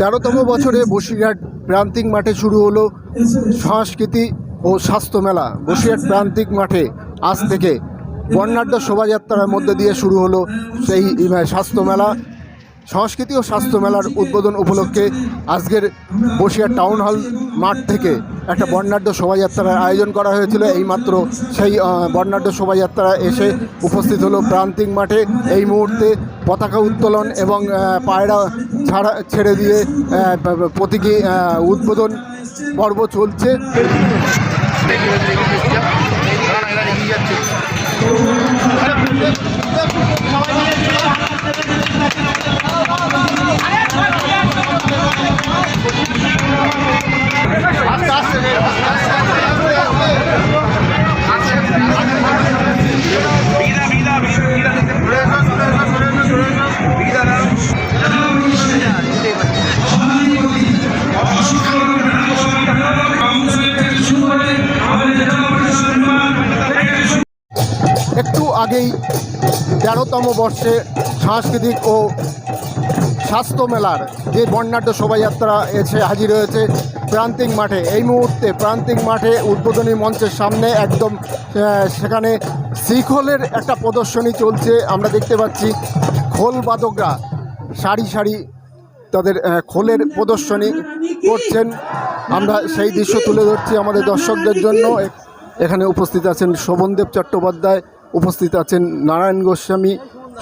তেরোতম বছরে বসিরহাট প্রান্তিক মাঠে শুরু হলো সংস্কৃতি ও স্বাস্থ্য মেলা। বসিরহাট প্রান্তিক মাঠে আজ থেকে বর্ণাঢ্য শোভাযাত্রার মধ্যে দিয়ে শুরু হলো সেই স্বাস্থ্য মেলা। সংস্কৃতি ও স্বাস্থ্য মেলার উদ্বোধন উপলক্ষে আজকের বসিয়া টাউন হল মাঠ থেকে একটা বর্ণাঢ্য শোভাযাত্রার আয়োজন করা হয়েছিল। এইমাত্র সেই বর্ণাঢ্য শোভাযাত্রা এসে উপস্থিত হলো প্রান্তিক মাঠে। এই মুহূর্তে পতাকা উত্তোলন এবং পায়রা ছাড়া, ছেড়ে দিয়ে প্রতীকী উদ্বোধন পর্ব চলছে। আগেই তেরোতম বর্ষে সাংস্কৃতিক ও স্বাস্থ্য মেলার যে বর্ণাঢ্য শোভাযাত্রা এসে হাজির হয়েছে প্রান্তিক মাঠে। এই মুহূর্তে প্রান্তিক মাঠে উদ্বোধনী মঞ্চের সামনে একদম সেখানে শিখলের একটা প্রদর্শনী চলছে। আমরা দেখতে পাচ্ছি খোল বাদকরা সারি সারি তাদের খোলের প্রদর্শনী করছেন। আমরা সেই দৃশ্য তুলে ধরছি আমাদের দর্শকদের জন্য। এখানে উপস্থিত আছেন শোভনদেব চট্টোপাধ্যায় উপস্থিত আছেন নারায়ণ গোস্বামী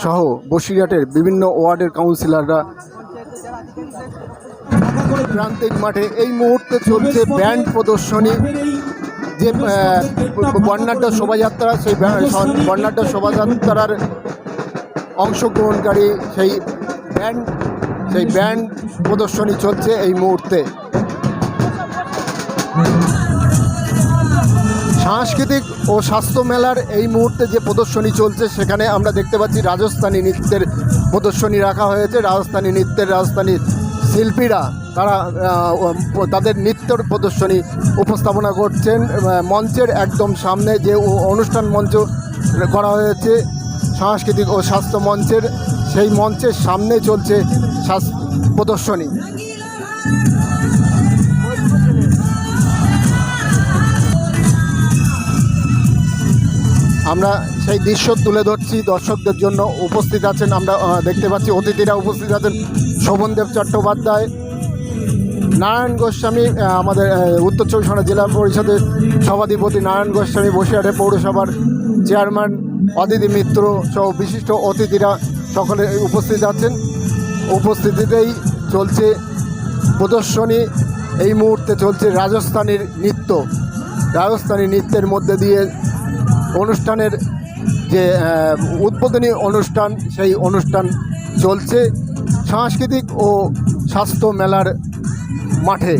সহ বসিরহাটের বিভিন্ন ওয়ার্ডের কাউন্সিলররা। প্রান্তিক মাঠে এই মুহূর্তে চলছে ব্যান্ড প্রদর্শনী। যে বর্ণাঢ্য শোভাযাত্রা, সেই বর্ণাঢ্য শোভাযাত্রার অংশগ্রহণকারী সেই ব্যান্ড সেই ব্যান্ড প্রদর্শনী চলছে এই মুহূর্তে। সাংস্কৃতিক ও স্বাস্থ্য মেলার এই মুহূর্তে যে প্রদর্শনী চলছে, সেখানে আমরা দেখতে পাচ্ছি রাজস্থানী নৃত্যের প্রদর্শনী রাখা হয়েছে। রাজস্থানী নৃত্যের রাজস্থানী শিল্পীরা, তারা তাদের নৃত্যর প্রদর্শনী উপস্থাপনা করছেন। মঞ্চের একদম সামনে যে অনুষ্ঠান মঞ্চ করা হয়েছে, সাংস্কৃতিক ও স্বাস্থ্য মঞ্চের, সেই মঞ্চের সামনে চলছে প্রদর্শনী। আমরা সেই দৃশ্য তুলে ধরছি। দর্শকদের জন্য উপস্থিত আছেন আমরা দেখতে পাচ্ছি অতিথিরা উপস্থিত আছেন শোভনদেব চট্টোপাধ্যায়, নারায়ণ গোস্বামী আমাদের উত্তর চব্বিশ পরগনা জেলা পরিষদের সভাধিপতি নারায়ণ গোস্বামী, বসিরহাটে পৌরসভার চেয়ারম্যান অদিতি মিত্র সহ বিশিষ্ট অতিথিরা সকলে উপস্থিত আছেন। উপস্থিতিতেই চলছে প্রদর্শনী। এই মুহূর্তে চলছে রাজস্থানের নৃত্য। রাজস্থানী নৃত্যের মধ্যে দিয়ে অনুষ্ঠানের যে উদ্বোধনী অনুষ্ঠান সেই অনুষ্ঠান চলছে সাংস্কৃতিক ও স্বাস্থ্য মেলার মাঠে।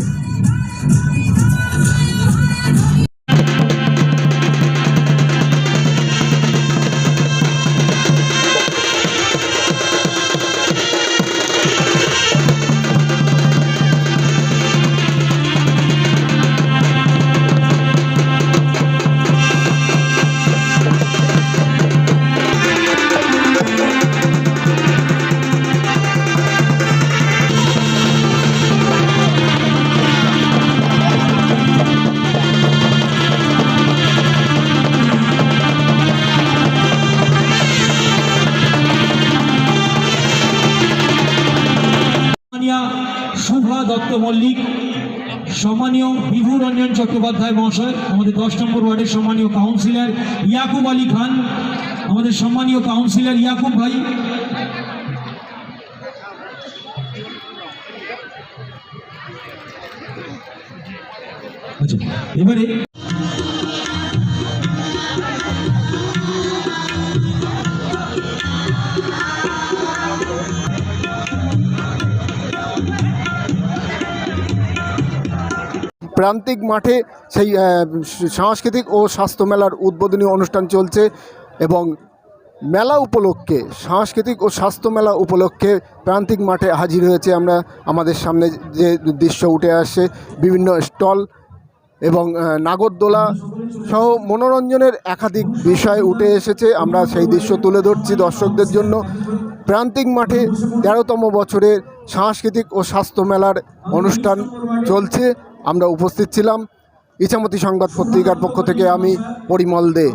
মল্লিক, সম্মানীয় বিভু রঞ্জন চট্টোপাধ্যায় মহাশয়, আমাদের দশ নম্বর ওয়ার্ডের সম্মানীয় কাউন্সিলর ইয়াকুব আলী খান, আমাদের সম্মানীয় কাউন্সিলর ইয়াকুব ভাই। আচ্ছা এবারে প্রান্তিক মাঠে সেই সাংস্কৃতিক ও স্বাস্থ্য মেলার উদ্বোধনী অনুষ্ঠান চলছে এবং মেলা উপলক্ষে, সাংস্কৃতিক ও স্বাস্থ্য মেলা উপলক্ষে প্রান্তিক মাঠে হাজির হয়েছে আমরা, আমাদের সামনে যে দৃশ্য উঠে আসছে, বিভিন্ন স্টল এবং নাগরদোলা সহ মনোরঞ্জনের একাধিক বিষয় উঠে এসেছে, আমরা সেই দৃশ্য তুলে ধরছি দর্শকদের জন্য। প্রান্তিক মাঠে তেরোতম বছরের সাংস্কৃতিক ও স্বাস্থ্য মেলার অনুষ্ঠান চলছে। আমরা উপস্থিত ছিলাম। ইছামতি সংবাদ পত্রিকার পক্ষ থেকে আমি পরিমল দে।